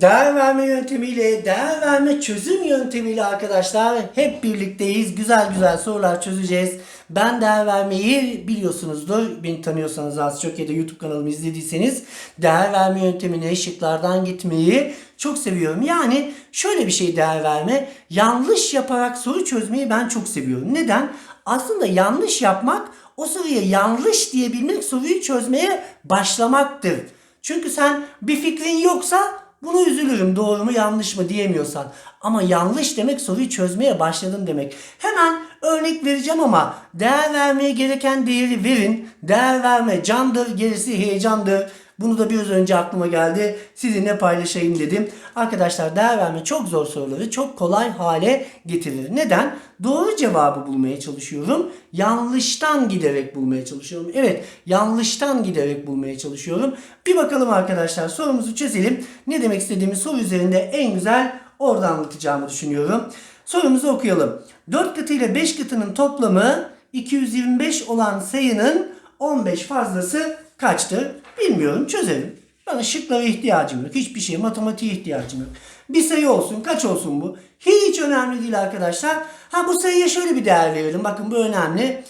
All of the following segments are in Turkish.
Değer verme yöntemiyle, değer verme çözüm yöntemiyle arkadaşlar hep birlikteyiz. Güzel güzel sorular çözeceğiz. Ben değer vermeyi biliyorsunuzdur. Beni tanıyorsanız az çok ya da YouTube kanalımı izlediyseniz değer verme yöntemine şıklardan gitmeyi çok seviyorum. Yani şöyle bir şey değer verme. Yanlış yaparak soru çözmeyi ben çok seviyorum. Neden? Aslında yanlış yapmak o soruya yanlış diyebilmek soruyu çözmeye başlamaktır. Çünkü sen bir fikrin yoksa bunu üzülürüm doğru mu yanlış mı diyemiyorsan. Ama yanlış demek soruyu çözmeye başladın demek. Hemen örnek vereceğim ama değer vermeye gereken değeri verin. Değer verme candır gerisi heyecandır. Bunu da biraz önce aklıma geldi. Sizinle paylaşayım dedim. Arkadaşlar değer verme çok zor soruları çok kolay hale getirir. Neden? Doğru cevabı bulmaya çalışıyorum. Yanlıştan giderek bulmaya çalışıyorum. Evet yanlıştan giderek bulmaya çalışıyorum. Bir bakalım arkadaşlar sorumuzu çözelim. Ne demek istediğimi soru üzerinde en güzel orada anlatacağımı düşünüyorum. Sorumuzu okuyalım. 4 katı ile 5 katının toplamı 225 olan sayının 15 fazlası kaçtır? Bilmiyorum çözelim. Bana şıklara ihtiyacım yok. Hiçbir şeye matematiğe ihtiyacım yok. Bir sayı olsun kaç olsun bu? Hiç önemli değil arkadaşlar. Ha bu sayıya şöyle bir değer verelim. Bakın bu önemli.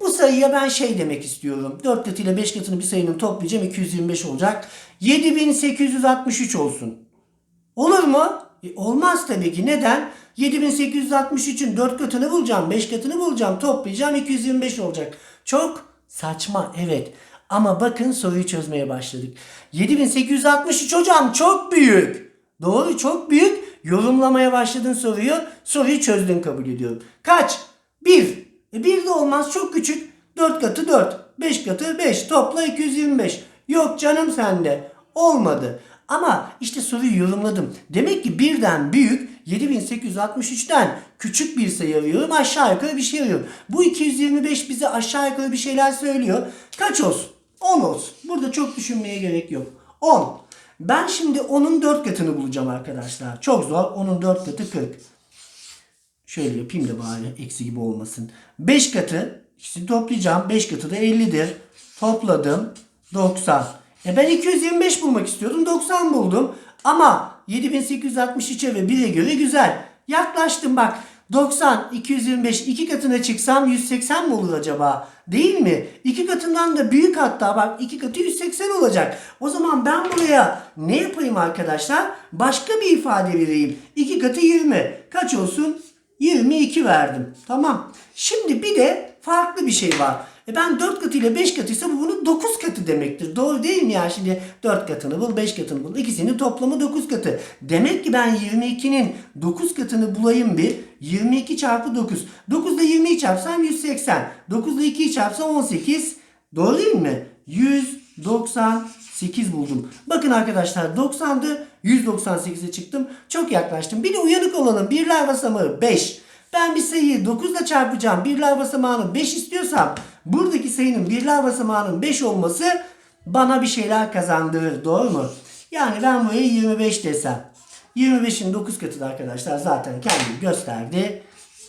Bu sayıya ben şey demek istiyorum. 4 katı ile 5 katını bir sayının toplayacağım 225 olacak. 7863 olsun. Olur mu? E, olmaz tabii ki. Neden? 7863'ün 4 katını bulacağım, 5 katını bulacağım, toplayacağım 225 olacak. Çok saçma evet. Ama bakın soruyu çözmeye başladık. 7863 hocam çok büyük. Doğru çok büyük. Yorumlamaya başladın soruyu. Soruyu çözdün kabul ediyorum. Kaç? 1. E 1 de olmaz çok küçük. 4 katı 4. 5 katı 5. Topla 225. Yok canım sende. Olmadı. Ama işte soruyu yorumladım. Demek ki birden büyük 7863'ten küçük bir sayı arıyorum. Aşağı yukarı bir şey arıyorum. Bu 225 bize aşağı yukarı bir şeyler söylüyor. Kaç olsun? 10 olsun. Burada çok düşünmeye gerek yok. 10. Ben şimdi 10'un 4 katını bulacağım arkadaşlar. Çok zor. 10'un 4 katı 40. Şöyle yapayım da bari eksi gibi olmasın. 5 katı ikisini toplayacağım. 5 katı da 50'dir. Topladım. 90. E ben 225 bulmak istiyordum. 90 buldum. Ama 7863'e ve 1'e göre güzel. Yaklaştım bak. 90, 225 iki katına çıksam 180 mi olur acaba? Değil mi? İki katından da büyük hatta bak iki katı 180 olacak. O zaman ben buraya ne yapayım arkadaşlar? Başka bir ifade vereyim. İki katı 20. Kaç olsun? 22 verdim. Tamam. Şimdi bir de farklı bir şey var. E ben 4 katı ile 5 katıysa bu bunun 9 katı demektir. Doğru değil mi ya? Şimdi 4 katını bul, 5 katını bul. İkisinin toplamı 9 katı. Demek ki ben 22'nin 9 katını bulayım bir. 22 çarpı 9. 9 ile 20'yi çarpsam 180. 9 ile 2'yi çarpsam 18. Doğru değil mi? 198 buldum. Bakın arkadaşlar 90'dı 198'e çıktım. Çok yaklaştım. Bir de uyanık olalım. Birler basamağı 5. Ben bir sayıyı 9 ile çarpacağım. Birler basamağının 5 istiyorsam buradaki sayının birler basamağının 5 olması bana bir şeyler kazandırır. Doğru mu? Yani ben buraya 25 desem. 25'in 9 katı da arkadaşlar zaten kendini gösterdi.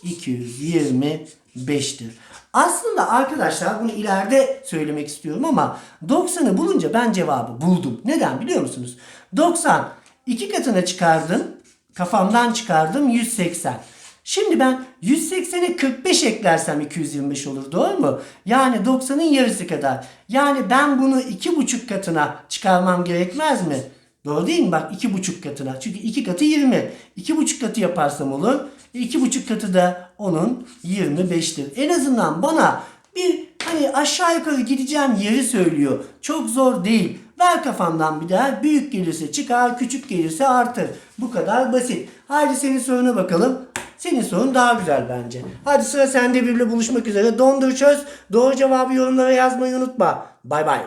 225'tir. Aslında arkadaşlar bunu ileride söylemek istiyorum ama 90'ı bulunca ben cevabı buldum. Neden biliyor musunuz? 90 iki katına çıkardım. Kafamdan çıkardım 180. Şimdi ben 180'e 45 eklersem 225 olur doğru mu? Yani 90'ın yarısı kadar. Yani ben bunu 2,5 katına çıkarmam gerekmez mi? Doğru değil mi? Bak 2,5 katına. Çünkü 2 katı 20. 2,5 katı yaparsam olur. E, 2,5 katı da onun 25'tir. En azından bana bir hani aşağı yukarı gideceğim yeri söylüyor. Çok zor değil. Ver kafandan bir daha. Büyük gelirse çıkar, küçük gelirse artır. Bu kadar basit. Haydi senin soruna bakalım. Senin sorun daha güzel bence. Hadi sıra sende biriyle buluşmak üzere. Dondur çöz. Doğru cevabı yorumlara yazmayı unutma. Bay bay.